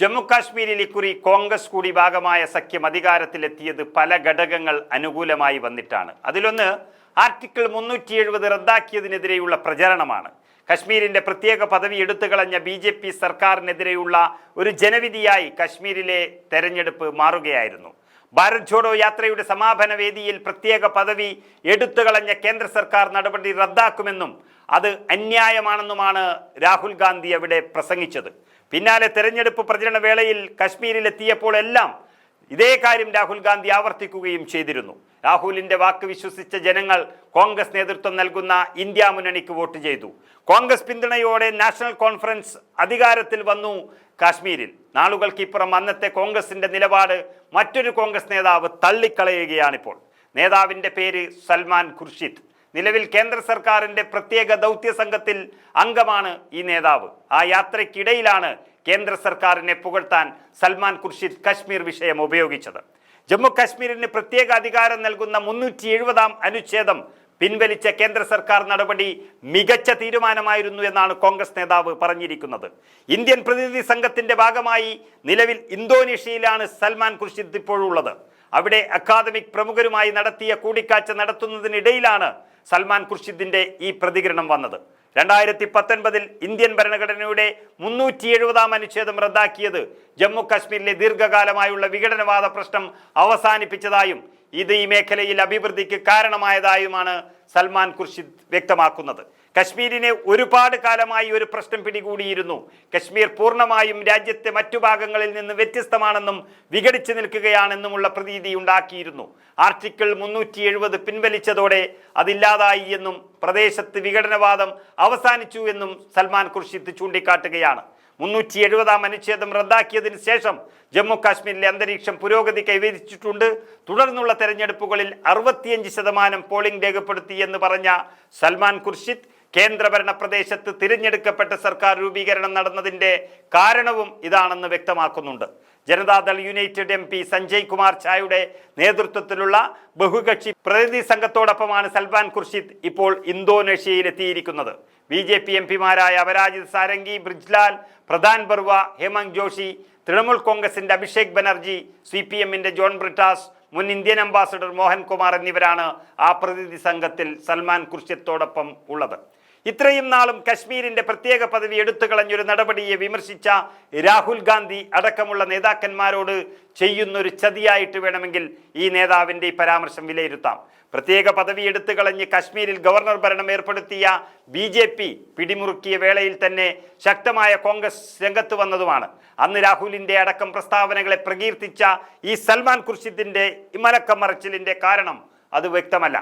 ജമ്മു കാശ്മീരിൽ ഇക്കുറി കോൺഗ്രസ് കൂടി ഭാഗമായ സഖ്യം അധികാരത്തിലെത്തിയത് പല ഘടകങ്ങൾ അനുകൂലമായി വന്നിട്ടാണ്. അതിലൊന്ന് ആർട്ടിക്കിൾ മുന്നൂറ്റി എഴുപത് റദ്ദാക്കിയതിനെതിരെയുള്ള പ്രചരണമാണ്. കശ്മീരിന്റെ പ്രത്യേക പദവി എടുത്തുകളഞ്ഞ ബി ജെ പി സർക്കാരിനെതിരെയുള്ള ഒരു ജനവിധിയായി കശ്മീരിലെ തെരഞ്ഞെടുപ്പ് മാറുകയായിരുന്നു. ഭാരത് ജോഡോ യാത്രയുടെ സമാപന വേദിയിൽ പ്രത്യേക പദവി എടുത്തു കളഞ്ഞ കേന്ദ്ര സർക്കാർ നടപടി റദ്ദാക്കുമെന്നും അത് അന്യായമാണെന്നുമാണ് രാഹുൽ ഗാന്ധി അവിടെ പ്രസംഗിച്ചത്. പിന്നാലെ തെരഞ്ഞെടുപ്പ് പ്രചരണ വേളയിൽ കശ്മീരിലെത്തിയപ്പോൾ എല്ലാം ഇതേ കാര്യം രാഹുൽ ഗാന്ധി ആവർത്തിക്കുകയും ചെയ്തിരുന്നു. രാഹുലിന്റെ വാക്ക് വിശ്വസിച്ച ജനങ്ങൾ കോൺഗ്രസ് നേതൃത്വം നൽകുന്ന ഇന്ത്യ മുന്നണിക്ക് വോട്ട് ചെയ്തു. കോൺഗ്രസ് പിന്തുണയോടെ നാഷണൽ കോൺഫറൻസ് അധികാരത്തിൽ വന്നു കാശ്മീരിൽ. നാളുകൾക്കിപ്പുറം അന്നത്തെ കോൺഗ്രസിന്റെ നിലപാട് മറ്റൊരു കോൺഗ്രസ് നേതാവ് തള്ളിക്കളയുകയാണിപ്പോൾ. നേതാവിന്റെ പേര് സൽമാൻ ഖുർഷിദ്. നിലവിൽ കേന്ദ്ര സർക്കാരിന്റെ പ്രത്യേക ദൗത്യ സംഘത്തിൽ അംഗമാണ് ഈ നേതാവ്. ആ യാത്രയ്ക്കിടയിലാണ് കേന്ദ്ര സർക്കാരിനെ പുകഴ്ത്താൻ സൽമാൻ ഖുർഷിദ് കശ്മീർ വിഷയം ഉപയോഗിച്ചത്. ജമ്മു കാശ്മീരിന് പ്രത്യേക അധികാരം നൽകുന്ന മുന്നൂറ്റി എഴുപതാം അനുച്ഛേദം പിൻവലിച്ച കേന്ദ്ര സർക്കാർ നടപടി മികച്ച തീരുമാനമായിരുന്നു എന്നാണ് കോൺഗ്രസ് നേതാവ് പറഞ്ഞിരിക്കുന്നത്. ഇന്ത്യൻ പ്രതിനിധി സംഘത്തിന്റെ ഭാഗമായി നിലവിൽ ഇന്തോനേഷ്യയിലാണ് സൽമാൻ ഖുർഷിദ് ഇപ്പോഴുള്ളത്. അവിടെ അക്കാദമിക് പ്രമുഖരുമായി നടത്തിയ കൂടിക്കാഴ്ച നടത്തുന്നതിനിടയിലാണ് സൽമാൻ ഖുർഷിദിന്റെ ഈ പ്രതികരണം വന്നത്. രണ്ടായിരത്തി പത്തൊൻപതിൽ ഇന്ത്യൻ ഭരണഘടനയുടെ മുന്നൂറ്റി എഴുപതാം അനുച്ഛേദം റദ്ദാക്കിയത് ജമ്മു കാശ്മീരിലെ ദീർഘകാലമായുള്ള വിഘടനവാദ പ്രശ്നം അവസാനിപ്പിച്ചതായും ഇത് ഈ മേഖലയിൽ അഭിവൃദ്ധിക്ക് കാരണമായതായുമാണ് സൽമാൻ ഖുർഷിദ് വ്യക്തമാക്കുന്നത്. കശ്മീരിനെ ഒരുപാട് കാലമായി ഒരു പ്രശ്നം പിടികൂടിയിരുന്നു. കശ്മീർ പൂർണമായും രാജ്യത്തെ മറ്റു ഭാഗങ്ങളിൽ നിന്ന് വ്യത്യസ്തമാണെന്നും വിഘടിച്ചു നിൽക്കുകയാണെന്നുമുള്ള പ്രതീതി ഉണ്ടാക്കിയിരുന്നു. ആർട്ടിക്കിൾ മുന്നൂറ്റി എഴുപത് പിൻവലിച്ചതോടെ അതില്ലാതായി എന്നും പ്രദേശത്ത് വിഘടനവാദം അവസാനിച്ചു എന്നും സൽമാൻ ഖുർഷിദ് ചൂണ്ടിക്കാട്ടുകയാണ്. മുന്നൂറ്റി എഴുപതാം അനുച്ഛേദം റദ്ദാക്കിയതിനു ശേഷം ജമ്മു കാശ്മീരിലെ അന്തരീക്ഷം പുരോഗതി കൈവരിച്ചിട്ടുണ്ട്. തുടർന്നുള്ള തെരഞ്ഞെടുപ്പുകളിൽ അറുപത്തിയഞ്ച് ശതമാനം പോളിംഗ് രേഖപ്പെടുത്തി എന്ന് പറഞ്ഞ സൽമാൻ ഖുർഷിദ് കേന്ദ്രഭരണ പ്രദേശത്ത് തിരഞ്ഞെടുക്കപ്പെട്ട സർക്കാർ രൂപീകരണം നടന്നതിന്റെ കാരണവും ഇതാണെന്ന് വ്യക്തമാക്കുന്നുണ്ട്. Janata Dal united M P Sanjay Kumar ഝായുടെ നേതൃത്വത്തിലുള്ള ബഹുകക്ഷി പ്രതിനിധി സംഘത്തോടൊപ്പമാണ് സൽമാൻ ഖുർഷിദ് ഇപ്പോൾ ഇന്തോനേഷ്യയിൽ എത്തിയിരിക്കുന്നത്. ബി ജെ പി എം പിമാരായ അപരാജിത് സാരംഗി ബ്രിജ്ലാൽ പ്രധാൻ ബറുവ ഹേമന്ത് ജോഷി തൃണമൂൽ കോൺഗ്രസിന്റെ അഭിഷേക് ബനർജി സി പി എമ്മിന്റെ ജോൺ ബ്രിട്ടാസ് മുൻ ഇന്ത്യൻ അംബാസഡർ മോഹൻകുമാർ എന്നിവരാണ് ആ പ്രതിനിധി സംഘത്തിൽ സൽമാൻ കുർഷ്യത്തോടൊപ്പം ഉള്ളത്. ഇത്രയും നാളും കശ്മീരിന്റെ പ്രത്യേക പദവി എടുത്തു കളഞ്ഞൊരു നടപടിയെ വിമർശിച്ച രാഹുൽ ഗാന്ധി അടക്കമുള്ള നേതാക്കന്മാരോട് ചെയ്യുന്നൊരു ചതിയായിട്ട് വേണമെങ്കിൽ ഈ നേതാവിന്റെ ഈ പരാമർശം വിലയിരുത്താം. പ്രത്യേക പദവി എടുത്തു കളഞ്ഞ് കശ്മീരിൽ ഗവർണർ ഭരണം ഏർപ്പെടുത്തിയ ബി ജെ പി പിടിമുറുക്കിയ വേളയിൽ തന്നെ ശക്തമായ കോൺഗ്രസ് രംഗത്ത് വന്നതുമാണ്. അന്ന് രാഹുലിന്റെ അടക്കം പ്രസ്താവനകളെ പ്രകീർത്തിച്ച ഈ സൽമാൻ ഖുർഷിദിന്റെ ഇമലക്കം മറച്ചിലിന്റെ കാരണം അത് വ്യക്തമല്ല.